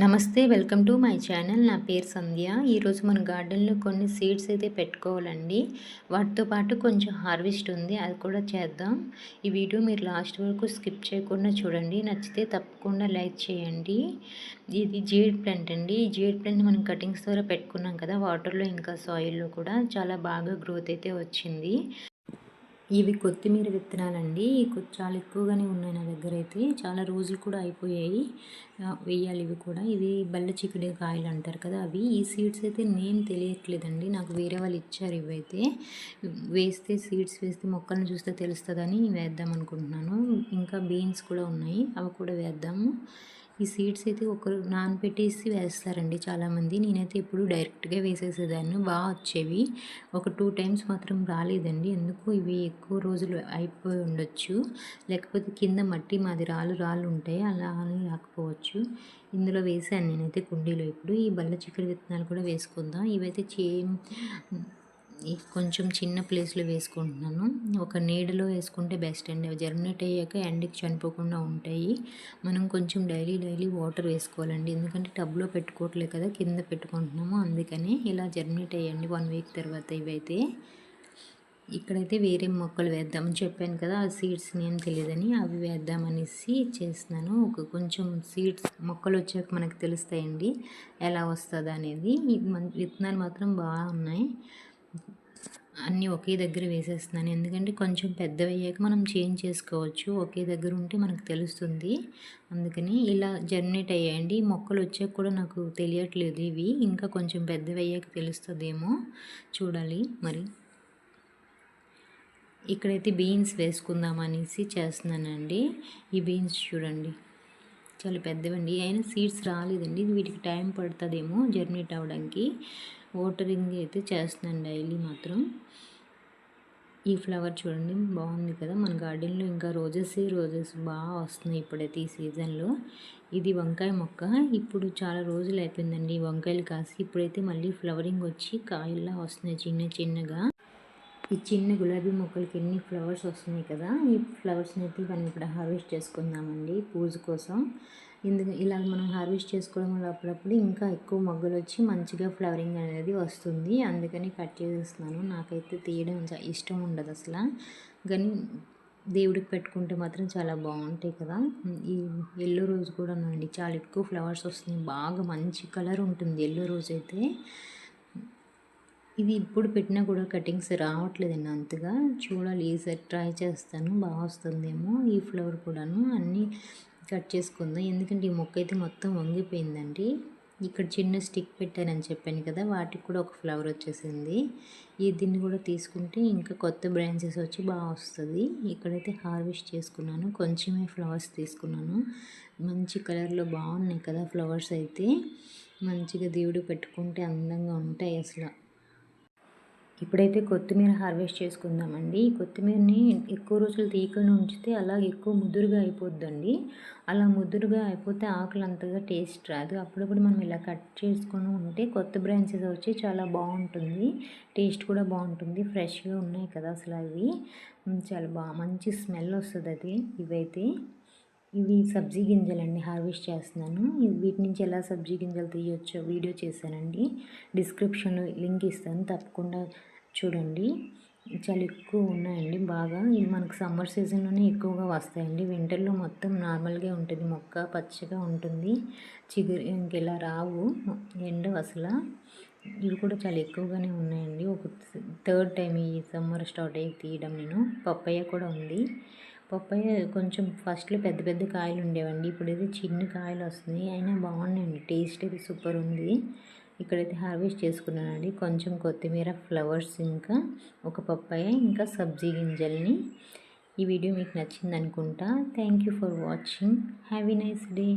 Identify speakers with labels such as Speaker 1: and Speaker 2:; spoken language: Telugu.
Speaker 1: నమస్తే వెల్కమ్ టు మై ఛానల్. నా పేరు సంధ్య. ఈరోజు మన గార్డెన్లో కొన్ని సీడ్స్ అయితే పెట్టుకోవాలండి. వాటితో పాటు కొంచెం హార్వెస్ట్ ఉంది అది కూడా చేద్దాం. ఈ వీడియో మీరు లాస్ట్ వరకు స్కిప్ చేయకుండా చూడండి. నచ్చితే తప్పకుండా లైక్ చేయండి. ఇది జేడ్ ప్లాంట్ అండి. ఈ జేడ్ ప్లాంట్ మనం కటింగ్స్ ద్వారా పెట్టుకున్నాం కదా వాటర్లో ఇంకా సాయిల్లో కూడా చాలా బాగా గ్రోత్ అయితే వచ్చింది. ఇవి కొత్తిమీర విత్తనాలండి. చాలా ఎక్కువగానే ఉన్నాయి నా దగ్గర అయితే. చాలా రోజులు కూడా అయిపోయాయి. వేయాలి ఇవి కూడా. ఇవి బల్ల చిక్కుడు కాయలు అంటారు కదా అవి. ఈ సీడ్స్ అయితే నేమ్ తెలియట్లేదండి. నాకు వేరే వాళ్ళు ఇచ్చారు ఇవైతే వేస్తే సీడ్స్ వేస్తే మొక్కలను చూస్తే తెలుస్తుందని వేద్దాం అనుకుంటున్నాను. ఇంకా బీన్స్ కూడా ఉన్నాయి. అవి కూడా వేద్దాము. ఈ సీడ్స్ అయితే ఒకరు నానబెట్టేసి వేస్తారండి చాలామంది. నేనైతే ఎప్పుడు డైరెక్ట్గా వేసేసేదాన్ని. బాగా వచ్చేవి. ఒక టూ టైమ్స్ మాత్రం రాలేదండి. ఎందుకు ఇవి ఎక్కువ రోజులు అయిపోయి ఉండొచ్చు. లేకపోతే కింద మట్టి మాది రాళ్ళు రాళ్ళు ఉంటాయి. అలా రాకపోవచ్చు. ఇందులో వేసాను నేనైతే కుండీలో. ఇప్పుడు ఈ బల్ల చికెన్ విత్తనాలు కూడా వేసుకుందాం. ఇవైతే చే కొంచెం చిన్న ప్లేస్లో వేసుకుంటున్నాను. ఒక నీడలో వేసుకుంటే బెస్ట్ అండి. అవి జర్మినేట్ అయ్యాక ఎండకి చనిపోకుండా ఉంటాయి. మనం కొంచెం డైలీ డైలీ వాటర్ వేసుకోవాలండి. ఎందుకంటే టబ్లో పెట్టుకోవట్లేదు కదా కింద పెట్టుకుంటున్నాము అందుకని ఇలా జర్మినేట్ అయ్యండి వన్ వీక్ తర్వాత ఇవైతే. ఇక్కడైతే వేరే మొక్కలు వేద్దామని చెప్పాను కదా ఆ సీడ్స్ ఏం తెలియదని అవి వేద్దామనేసి చేస్తున్నాను. ఒక కొంచెం సీడ్స్ మొక్కలు వచ్చాక మనకు తెలుస్తాయండి ఎలా వస్తుంది అనేది విత్తనాలు మాత్రం బాగున్నాయి. అన్నీ ఒకే దగ్గర వేసేస్తున్నాను. ఎందుకంటే కొంచెం పెద్దవి అయ్యాక మనం చేంజ్ చేసుకోవచ్చు. ఒకే దగ్గర ఉంటే మనకు తెలుస్తుంది. అందుకని ఇలా జర్నేట్ అయ్యాయండి మొక్కలు వచ్చాక కూడా నాకు తెలియట్లేదు ఇవి. ఇంకా కొంచెం పెద్దవి అయ్యాక తెలుస్తుందేమో చూడాలి మరి. ఇక్కడైతే బీన్స్ వేసుకుందాం అనేసి చేస్తున్నానండి. ఈ బీన్స్ చూడండి. చాలా పెద్దవండి. అయినా సీడ్స్ రాలేదండి. వీటికి టైం పడుతుందేమో జర్నేట్ అవ్వడానికి. వాటరింగ్ అయితే చేస్తున్నాను డైలీ మాత్రం. ఈ ఫ్లవర్ చూడండి బాగుంది కదా. మన గార్డెన్లో ఇంకా రోజెస్ రోజెస్ బాగా వస్తున్నాయి ఇప్పుడైతే ఈ సీజన్లో. ఇది వంకాయ మొక్క. ఇప్పుడు చాలా రోజులు అయిపోయిందండి వంకాయలు కాసి. ఇప్పుడైతే మళ్ళీ ఫ్లవరింగ్ వచ్చి కాయల్లా వస్తున్నాయి చిన్న చిన్నగా. ఈ చిన్న గులాబీ మొక్కలకి ఎన్ని ఫ్లవర్స్ వస్తున్నాయి కదా. ఈ ఫ్లవర్స్ని అయితే మనం ఇక్కడ హార్వెస్ట్ చేసుకుందామండి పూజ కోసం. ఎందుకు ఇలా మనం హార్వెస్ట్ చేసుకోవడం వల్ల అప్పుడప్పుడు ఇంకా ఎక్కువ మొగ్గలు వచ్చి మంచిగా ఫ్లవరింగ్ అనేది వస్తుంది. అందుకని కట్ చేసేస్తున్నాను. నాకైతే తీయడం ఇష్టం ఉండదు అసలు. కానీ దేవుడికి పెట్టుకుంటే మాత్రం చాలా బాగుంటాయి కదా. ఈ ఎల్లో రోజు కూడా అండి చాలా ఎక్కువ ఫ్లవర్స్ వస్తున్నాయి. బాగా మంచి కలర్ ఉంటుంది ఎల్లో రోజు అయితే. ఇది ఇప్పుడు పెట్టినా కూడా కటింగ్స్ రావట్లేదండి అంతగా. చూడాలి ఈసారి ట్రై చేస్తాను. బాగా వస్తుందేమో ఈ ఫ్లవర్ కూడాను. అన్నీ కట్ చేసుకుందాం. ఎందుకంటే ఈ మొక్క అయితే మొత్తం వంగిపోయిందండి. ఇక్కడ చిన్న స్టిక్ పెట్టానని చెప్పాను కదా వాటికి కూడా ఒక ఫ్లవర్ వచ్చేసింది. ఈ దీన్ని కూడా తీసుకుంటే ఇంకా కొత్త బ్రాంచెస్ వచ్చి బాగా వస్తుంది. ఇక్కడైతే హార్వెస్ట్ చేసుకున్నాను. కొంచెమే ఫ్లవర్స్ తీసుకున్నాను. మంచి కలర్లో బాగున్నాయి కదా ఫ్లవర్స్ అయితే. మంచిగా దేవుడు పెట్టుకుంటే అందంగా ఉంటాయి అసలు. ఇప్పుడైతే కొత్తిమీర హార్వెస్ట్ చేసుకుందామండి. ఈ కొత్తిమీరని ఎక్కువ రోజులు తీయకుండా ఉంచితే అలా ఎక్కువ ముదురుగా అయిపోద్దండి. అలా ముదురుగా అయిపోతే ఆకులు అంతగా టేస్ట్ రాదు. అప్పుడప్పుడు మనం ఇలా కట్ చేసుకుని ఉంటే కొత్త బ్రాంచెస్ వచ్చి చాలా బాగుంటుంది. టేస్ట్ కూడా బాగుంటుంది. ఫ్రెష్గా ఉన్నాయి కదా అసలు అవి. చాలా బాగా మంచి స్మెల్ వస్తుంది అది ఇవైతే. ఇవి సబ్జీ గింజలండి హార్వెస్ట్ చేస్తున్నాను. వీటి నుంచి ఎలా సబ్జీ గింజలు తీయొచ్చో వీడియో చేశానండి. డిస్క్రిప్షన్లో లింక్ ఇస్తాను తప్పకుండా చూడండి. చాలా ఎక్కువ ఉన్నాయండి బాగా ఇవి మనకు సమ్మర్ సీజన్లోనే ఎక్కువగా వస్తాయండి. వింటర్లో మొత్తం నార్మల్గా ఉంటుంది మొక్క పచ్చగా ఉంటుంది. చిగురు ఇంకెలా రావు ఎండ అసలు. ఇవి కూడా చాలా ఎక్కువగానే ఉన్నాయండి. ఒక థర్డ్ టైం ఈ సమ్మర్ స్టార్ట్ అయ్యి తీయడం నేను. పప్పయ్య కూడా ఉంది. పప్పయ్య కొంచెం ఫస్ట్లో పెద్ద పెద్ద కాయలు ఉండేవండి. ఇప్పుడు అయితే చిన్న కాయలు వస్తున్నాయి. అయినా బాగున్నాయండి. టేస్ట్ అయితే సూపర్ ఉంది. ఇక్కడైతే హార్వెస్ట్ చేసుకున్నానండి. కొంచెం కొత్తిమీర ఫ్లవర్స్ ఇంకా ఒక పప్పాయ ఇంకా సబ్జీ గింజల్ని. ఈ వీడియో మీకు నచ్చింది అనుకుంటా thank you for watching. Have nice day.